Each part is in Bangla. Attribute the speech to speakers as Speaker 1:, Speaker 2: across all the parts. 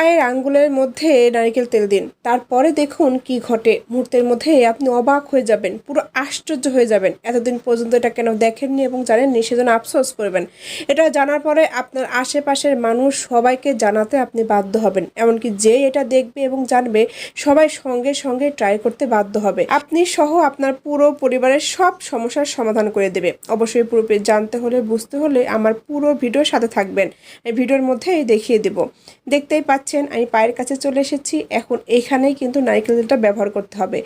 Speaker 1: পায়ের আঙ্গুলের মধ্যে নারিকেল তেল দিন। তারপরে দেখুন কি ঘটে। মুহূর্তের মধ্যে আপনি অবাক হয়ে যাবেন, পুরো আশ্চর্য হয়ে যাবেন। এতদিন পর্যন্ত এটা কেন দেখেননি এবং জানেননি সেজন্য আফসোস করবেন। এটা জানার পরে আপনার আশেপাশের মানুষ সবাইকে জানাতে আপনি বাধ্য হবেন। এমনকি যে এটা দেখবে এবং জানবে, সবাই সঙ্গে সঙ্গে ট্রাই করতে বাধ্য হবে। আপনি সহ আপনার পুরো পরিবারের সব সমস্যার সমাধান করে দেবে। অবশ্যই পুরোপুরি জানতে হলে, বুঝতে হলে আমার পুরো ভিডিওর সাথে থাকবেন। এই ভিডিওর মধ্যেই দেখিয়ে দেব। দেখতেই পাচ্ছেন, আমি পায়ের কাছে চলে এসেছি, এখন এইখানেই কিন্তু নারকেল তেলটা ব্যবহার করতে হবে।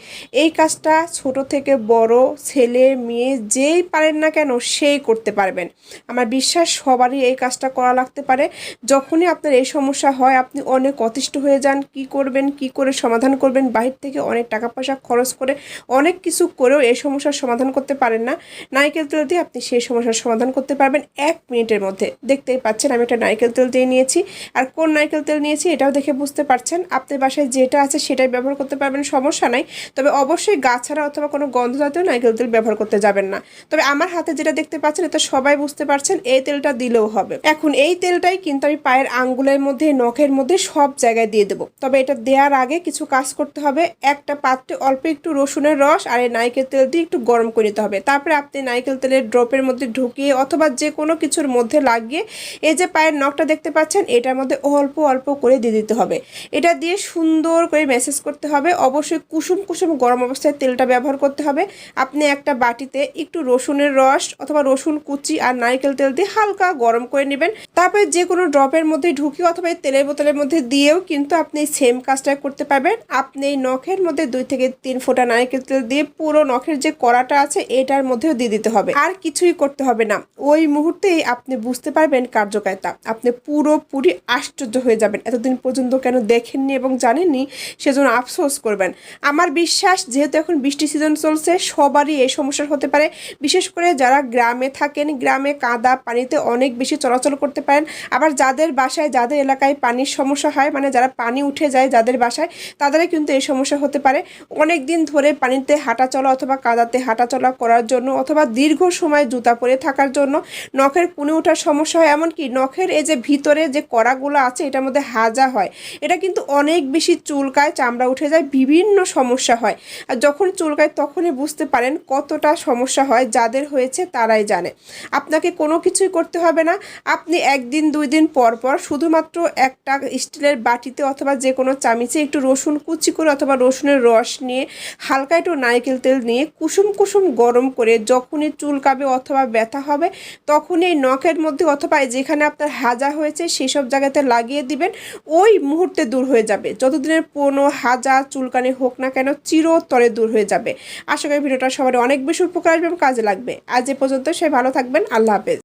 Speaker 1: এই কাজটা ছোট থেকে বড়, ছেলে, মেয়ে যেই পারেন না কেন সেই করতে পারবেন। আমার বিশ্বাস সবারই এই কাজটা করা লাগতে পারে। যখনই আপনার এই সমস্যা হয়, আপনি অনেক অতিষ্ঠ হয়ে যান, কি করবেন, কি করে সমাধান করবেন, বাহির থেকে অনেক টাকা পয়সা খরচ করে অনেক কিছু করেও এই সমস্যার সমাধান করতে পারেন না। নারকেল তেল দিয়ে আপনি সেই সমস্যার সমাধান করতে পারবেন এক মিনিটের মধ্যে। দেখতেই পাচ্ছেন, আমি একটা নারকেল তেল দিয়ে নিয়েছি। আর কোন নারকেল তেল নিয়েছি এটাও দেখে বুঝতে পারছেন। আপনার বাসায় যেটা আছে সেটাই ব্যবহার করতে পারবেন, সমস্যা নাই। তবে অবশ্যই গাছ ছাড়া অথবা কোনো গন্ধ জাতীয় নারকেল তেল ব্যবহার করতে যাবেন না। তবে আমার হাতে যেটা দেখতে পাচ্ছেন, এটা সবাই বুঝতে পারছেন, এই তেলটা দিলেও হবে। এখন এই তেলটাই কিন্তু আমি পায়ের আঙ্গুলের মধ্যে, নখের মধ্যে সব জায়গায় দিয়ে দেবো। তবে এটা দেওয়ার আগে কিছু কাজ করতে হবে। একটা পাত্রে অল্প একটু রসুনের রস আর এই নারকেল তেল দিয়ে একটু গরম করে নিতে হবে। তারপরে আপনি নারকেল তেলের ড্রপের মধ্যে ঢুকিয়ে অথবা যে কোনো কিছুর মধ্যে লাগিয়ে, এই যে পায়ের নখটা দেখতে পাচ্ছেন, এটার মধ্যে অল্প অল্প করে দিয়ে দিতে হবে। এটা দিয়ে সুন্দর করে মেসেজ করতে হবে। অবশ্যই কুসুম কুসুম গরম অবস্থায় তেলটা ব্যবহার করতে হবে। আপনি একটা বাটিতে একটু রসুনের রস অথবা রসুন, কুচি আর নারিকেল তেল দিয়ে হালকা গরম করে নেবেন। তারপরে যে কোনো ড্রপের মধ্যে ঢুকিয়ে অথবা এই তেলের বোতলের মধ্যে দিয়েও কিন্তু আপনি সেম কাজটা করতে পারবেন। আপনি এই নখের মধ্যে দুই থেকে তিন ফোঁটা নারকেল তেল দিয়ে পুরো নখের যে কড়াটা আছে, এটার মধ্যেও দিয়ে দিতে হবে। আর কিছুই করতে হবে না। ওই মুহূর্তেই আপনি বুঝতে পারবেন কার্যকারিতা। আপনি পুরোপুরি আশ্চর্য হয়ে যাবেন। এতদিন পর্যন্ত কেন দেখেননি এবং জানেননি, সেজন্য আফসোস করবেন। আমার বিশ্বাস, যেহেতু এখন বৃষ্টি সিজন চলছে, সবারই এই সমস্যা হতে পারে। বিশেষ করে যারা গ্রামে থাকেন, গ্রামে কাদা পানিতে অনেক বেশি চলাচল করতে পারেন। আবার যাদের বাসায়, যাদের এলাকায় পানির সমস্যা হয় মানে যারা পানি উঠে যায় যাদের বাসায়, তাদেরও কিন্তু এই সমস্যা হতে পারে। অনেক দিন ধরে পানিতে হাঁটা চলা অথবা কাদাতে হাঁটা চলা করার জন্য অথবা দীর্ঘ সময় জুতা পরে থাকার জন্য নখের কুনে ওঠার সমস্যা হয়। এমনকি নখের এই যে ভিতরে যে কড়াগুলো আছে, এটার মধ্যে হাজা হয়। এটা কিন্তু অনেক বেশি চুলকায় চামড়া উঠে যায়, বিভিন্ন সমস্যা হয়। আর যখন চুলকায় তখনই বুঝতে পারেন কতটা সমস্যা হয়, যাদের হয়েছে তারাই জানে। আপনাকে কোনো কিছুই করতে হবে না। আপনি একদিন, দুই দিন পর পর শুধুমাত্র একটা স্টিলের বাটিতে অথবা যে কোনো চামিচে একটু রসুন কুচি করে অথবা রসুনের রস নিয়ে হালকা একটু নারকেল তেল নিয়ে কুসুম কুসুম গরম করে যখনই চুলকাবে অথবা ব্যথা হবে, তখনই নখের মধ্যে অথবা যেখানে আপনার হাজা হয়েছে সেসব জায়গাতে লাগিয়ে দিবেন। ওই মুহূর্তে দূর হয়ে যাবে। যতদিনের পুরনো হাজা চুলকানি হোক না কেন, চিরতরে দূর হয়ে যাবে। আশা করি ভিডিওটা সবার অনেক বেশি উপকার আসবে এবং কাজে লাগবে। আজ এ পর্যন্ত সে ভালো থাকবেন। আল্লাহ হাফেজ।